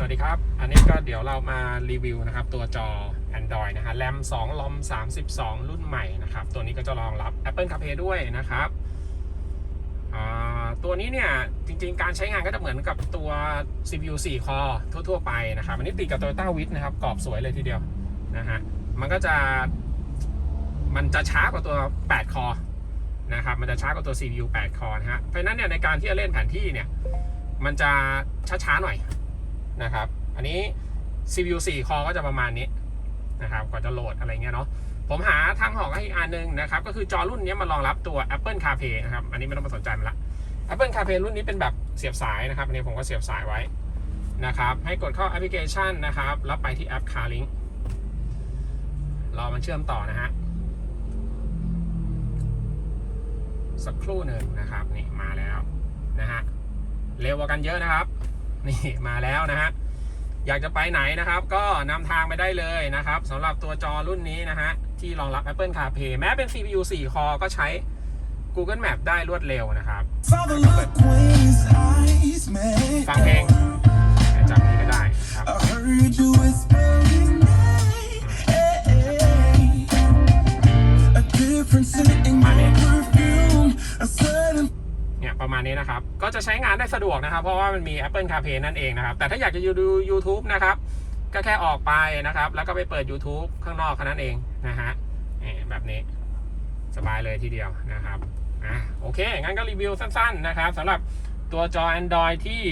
สวัสดีครับ อันนี้ก็เดี๋ยวเรามารีวิวนะครับ ตัวจอ Android นะฮะ RAM 2 LOM 32 รุ่นใหม่นะครับ ตัวนี้ก็จะรองรับ Apple CarPlay ด้วยนะครับตัวนี้เนี่ย จริงๆ การใช้งานก็จะเหมือนกับตัว CPU 4 คอทั่ว ๆ ไปนะครับ อันนี้ติดกับ Toyota w i t นะครับกรอบสวยเลยทีเดียวนะฮะมันก็จะมันจะช้ากว่าตัว 8 คอนะครับ มันจะช้ากว่าตัว CPU 8 คอนะฮะเพราะฉะนั้นเนี่ยในการที่จะเล่นแผนที่เนี่ย มันจะช้าๆหน่อย นะครับ อันนี้ CPU 4 คอก็จะประมาณนี้นะครับกว่าจะโหลดอะไรเงี้ยเนาะผมหาทางออกให้อีกอันหนึงนะครับ ก็คือจอรุ่นนี้มันรองรับตัว Apple CarPlay นะครับ อันนี้ไม่ต้องมาสนใจมันละ Apple CarPlay รุ่นนี้เป็นแบบเสียบสายนะครับ อันนี้ผมก็เสียบสายไว้นะครับ ให้กดเข้าแอปพลิเคชันนะครับ แล้วไปที่แอป CarLink รอมันเชื่อมต่อนะฮะ สักครู่หนึ่งนะครับ นี่มาแล้วนะฮะ เร็วกว่ากันเยอะนะครับ นี่มาแล้วนะฮะอยากจะไปไหนนะครับ ก็นำทางไปได้เลยนะครับสำหรับตัวจอรุ่นนี้นะฮะที่รองรับ Apple CarPlay แม้เป็น CPU 4 คอก็ใช้ Google Map ได้รวดเร็วนะครับ Father, look when his eyes met. ฟังเพลงจำนี้ก็ได้นะครับ I heard you whispering night. A difference in your ประมาณนี้นะครับ ก็จะใช้งานได้สะดวกนะครับ เพราะว่ามันมี Apple CarPlay นั่นเองนะครับ แต่ถ้าอยากจะดู YouTube นะครับ ก็แค่ออกไปนะครับ แล้วก็ไปเปิด YouTube ข้างนอกแค่นั้นเองนะฮะแบบนี้สบายเลยทีเดียวนะครับอะโอเค งั้นก็รีวิวสั้นๆนะครับสำหรับตัวจอ Android ที่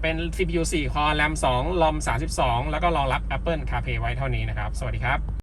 เป็น CPU 4 core RAM 2 ROM 32 แล้วก็รองรับ Apple CarPlay ไว้เท่านี้นะครับ สวัสดีครับ